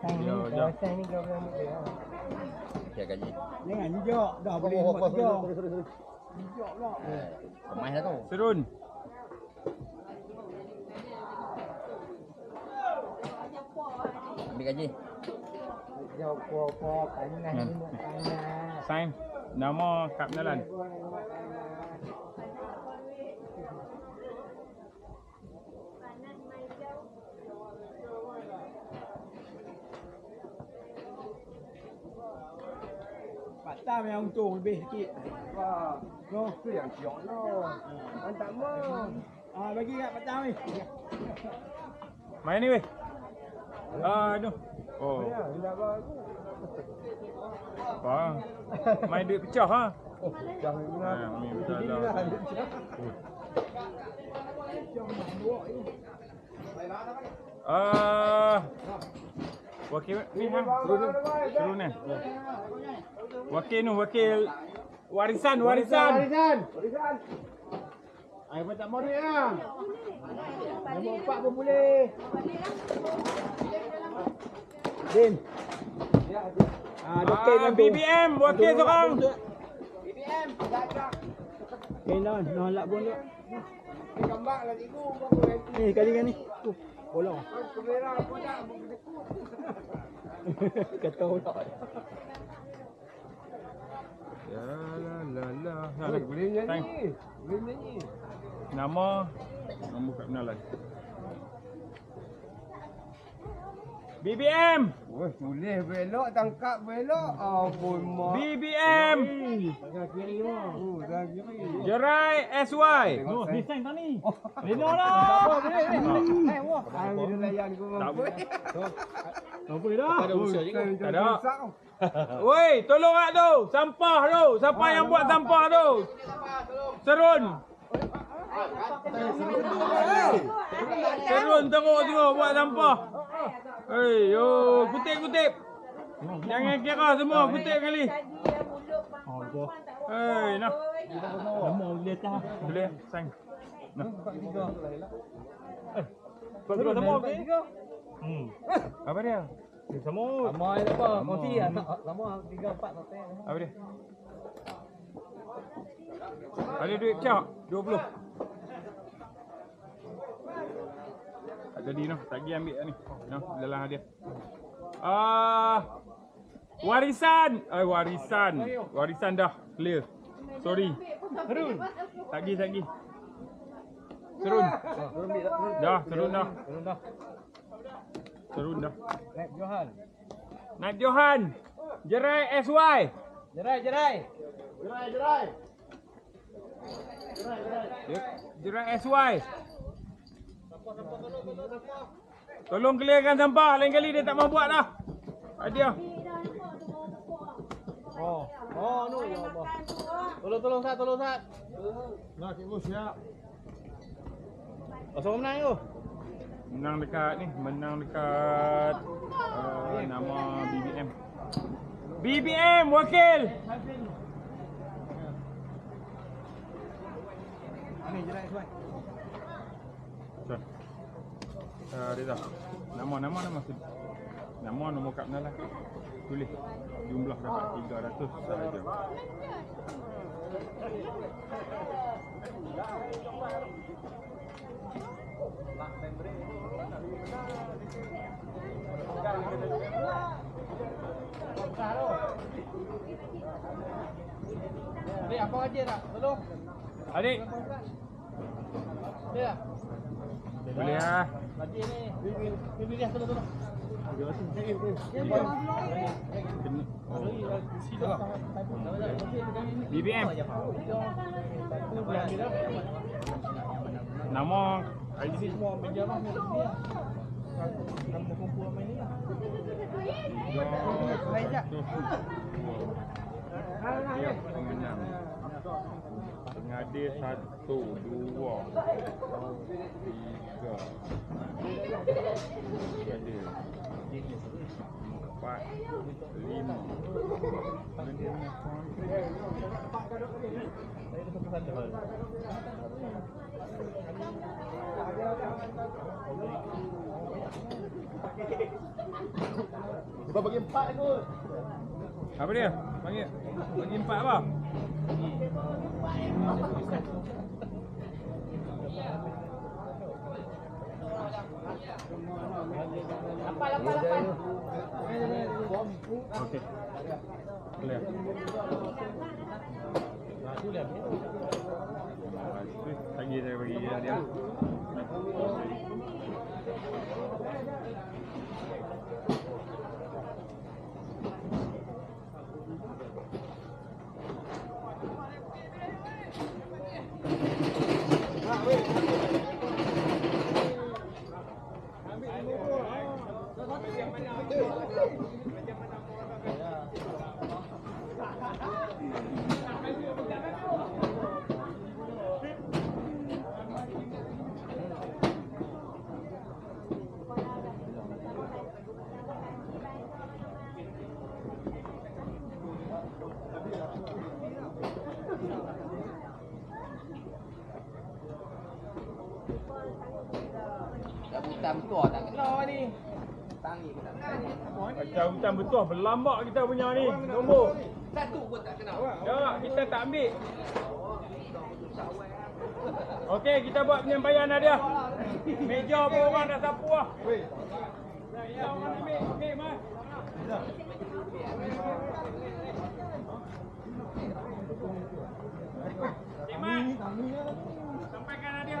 Sang ni, ni kau boleh ambil dia. Okey gaji. Jangan hijau. Dah boleh Oh, buat hijau. pula. Kemai dah tu. Serun. Ambil gaji. Hijau kuah-kuah panas Hmm. ni nak panas. Sign. Nama Nalan. Batam yang untung lebih sikit. Wah, no. Tu yang siok no. Mantap mo. Ah, bagi kat Batam ni. Main ni weh. Ah, aduh. Oh. Ya, tidak bagus. Apa? Main duit pecah ha. Oh, dah Ha, ni betul Ini lah. Ah. Wakil ni hang. Serun. Serun ni. Wakil nu, wakil warisan, warisan. Warisan. Warisan. Ai pun tak mau duit ah. Nombor empat pun boleh. Din. Ah, doktor Ah, BBM, wakil seorang. BBM, dak Okay, non, nolak pun duk. Ni gambar lah cikgu, berapa ranking? Ni kali kan ni. Tu, dah Kata pula. Ya la la la. Ha, Boleh nyanyi. Boleh nyanyi. Nama Nama Kap Nalan. BBM. Weh, boleh belok tangkap belok. Ampun mak. BBM. Tengah kiri mah. Oh, tengah kiri. Jerai SY. Oh, ni sign tak ni? Lino lah. Apa boleh? Eh, wah. Ah, video layan ku Tak mampu. boleh. Tak boleh dah. Ada usaha je. Tak ada. Woi, tolong ak tu. Sampah tu. Siapa yang buat sampah tu? Serun. Serun teruk tengok buat sampah. Hei, yo, kutip-kutip. Jangan kira semua kutip kali. Hei, nah. Lama boleh tak? Boleh. Nah. Kau dulu nama okey? Hmm. Apa dia? Sama. Sama apa? Kongsi ah. Sama 3 4 tak tahu. Apa dia? Ada duit pecah 20. Tak jadi noh, tak pergi ambil ni. Noh, dalam hadiah. Ah warisan. Eh warisan. Warisan dah clear. Sorry. Serun. Tak pergi, tak pergi. Serun. Dah, serun dah. Turun dah. Serun dah. Naik Johan. Naik Johan. Jerai SY. Jerai, jerai. Jerai SY. Tolong clearkan sampah. Lain kali dia tak mau buat dah. Hadiah. Oh. Oh, no ya Allah. Tolong tolong Sat, tolong Sat. Nah, cikgu siap. Kosong menang tu. Menang dekat ni. Menang dekat uh, nama BBM. BBM wakil. Ni jerai suai. So. Uh, dia dah. Nama nama nama tu. Nama nombor kad lah. Tulis. Jumlah dapat 300 sahaja. Ni apa aja tak? Tolong. Adik. Ada. Boleh ah. BBM Nama ID semua ni. Kalau kumpul main ni lah. Ya. Ya. Ya. Ya. Ya. Ya. Ya. ini, Ya. Ya. Ya. Ya ada satu, dua, tiga, ada. Empat, lima, kita bagi empat kot. Apa dia? Panggil. Bagi empat apa? Okey. Clear. Lagi saya bagi dia dia. Dah butam tua tak kena ni. Tangi ke tak kena. Macam hutan betul berlambak kita punya ni. Nombor. Satu pun tak kena. Ya, kita tak ambil. Okey, kita buat penyampaian Nadia. Meja pun orang dah sapu lah. Ya, orang ambil. Okey, Mas. Okey, Mas. Sampaikan Nadia.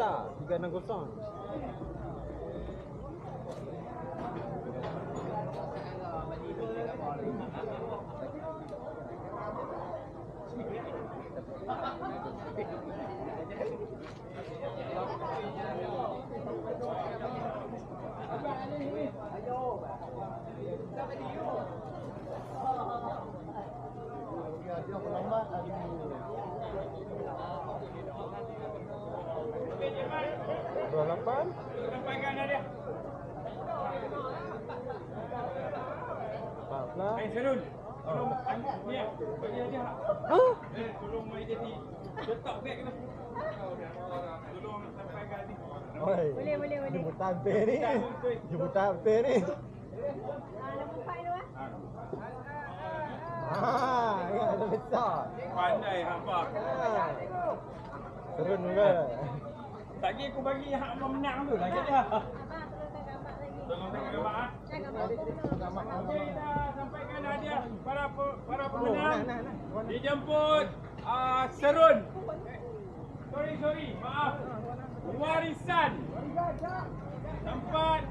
Mista 360. Dua lapan. Sampaikan Nadia. Eh, Serun. Tolong, ni ya, bagi? Eh, tolong mai jadi letak beg tu. Tolong sampaikan ni. Oi. Boleh, boleh, boleh. Jemputan pe ni. Jemputan pe ni. Ah, nombor empat tu ah. Ah, ya ada besar. Pandai hamba. Ah. Turun juga. Tadi aku bagi hak menang tu lah dia. Tolong Tolong tengok tengok gambar lagi. gambar ah. Dah sampaikan hadiah para para pemenang. Dijemput uh, Serun. Sorry, sorry. Maaf. Warisan. Tempat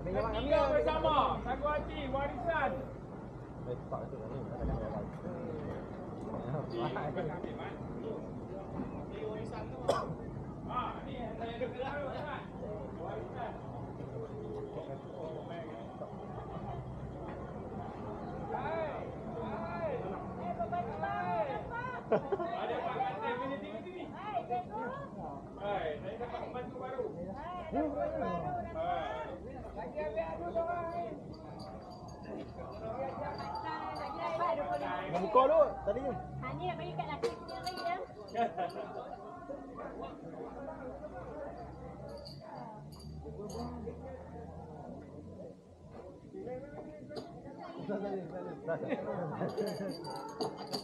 ketiga bersama. Sagu hati warisan. Ah, ni saya ada Nak buka tu tadi tu. Ha ni nak bagi kat laki kita lagi ya. Kau ni mata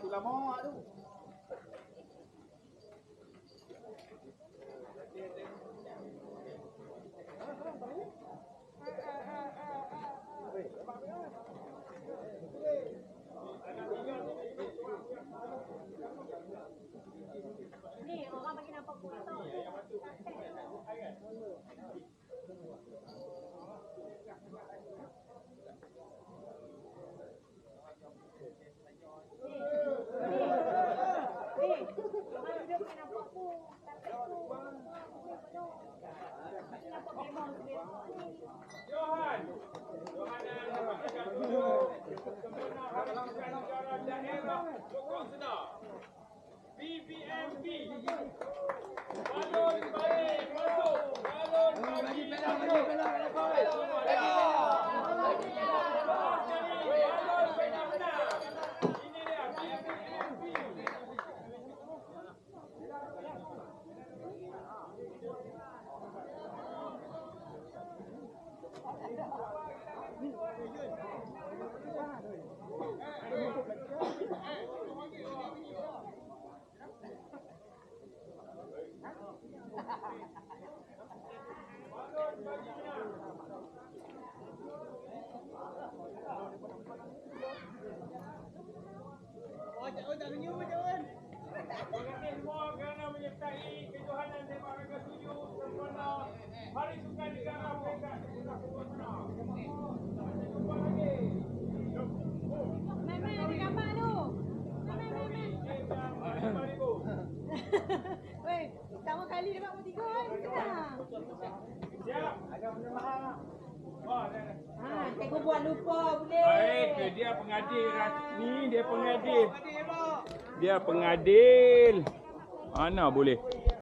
కులమో వాడు BBMB. Cikgu buat lupa boleh. Baik, dia pengadil rasmi, dia pengadil. Dia pengadil. Mana boleh?